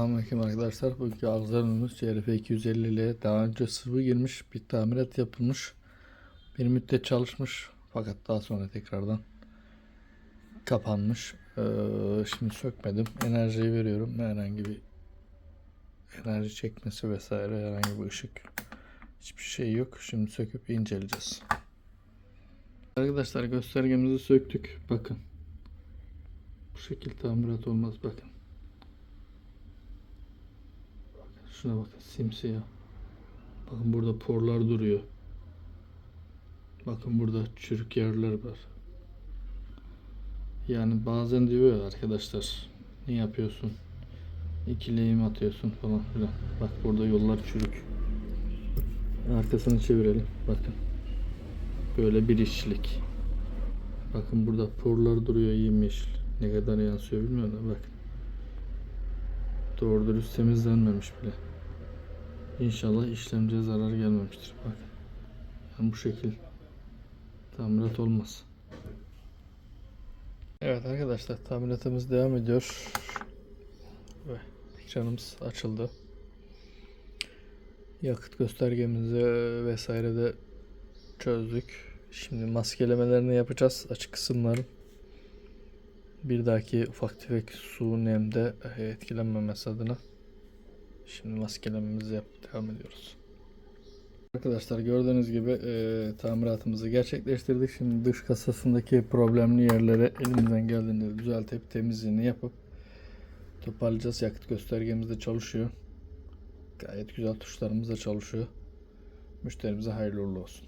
Selamünaleyküm arkadaşlar. Bugünkü arızalarımız CRF 250 ile daha önce sıvı girmiş bir tamirat yapılmış. Bir müddet çalışmış fakat daha sonra tekrardan kapanmış. Ee, şimdi sökmedim. Enerjiyi veriyorum. Herhangi bir enerji çekmesi vesaire herhangi bir ışık hiçbir şey yok. Şimdi söküp inceleyeceğiz. Arkadaşlar göstergemizi söktük. Bakın. Bu şekil tamirat olmaz bakın. Şuna bakın simsiyah. Bakın burada porlar duruyor. Bakın burada çürük yerler var. Yani bazen diyor ya arkadaşlar ne yapıyorsun? İki lehim atıyorsun falan filan. Bak burada yollar çürük. Arkasını çevirelim. Bakın. Böyle bir işçilik. Bakın burada porlar duruyor yemyeşil. Ne kadar yansıyor bilmiyorum da bakın. Doğru dürüst temizlenmemiş bile. İnşallah işlemciye zarar gelmemiştir. Bak. Yani bu şekil tamirat olmaz. Evet arkadaşlar tamiratımız devam ediyor. Ve ekranımız açıldı. Yakıt göstergemizi vesaire de çözdük. Şimdi maskelemelerini yapacağız açık kısımların. Bir dahaki ufak tefek su nemde e, etkilenmemesi adına. Şimdi maskelememizi yapıp devam ediyoruz. Arkadaşlar gördüğünüz gibi e, tamiratımızı gerçekleştirdik. Şimdi dış kasasındaki problemli yerlere elimizden geldiğince düzeltip temizliğini yapıp toparlayacağız. Yakıt göstergemiz de çalışıyor. Gayet güzel tuşlarımız da çalışıyor. Müşterimize hayırlı uğurlu olsun.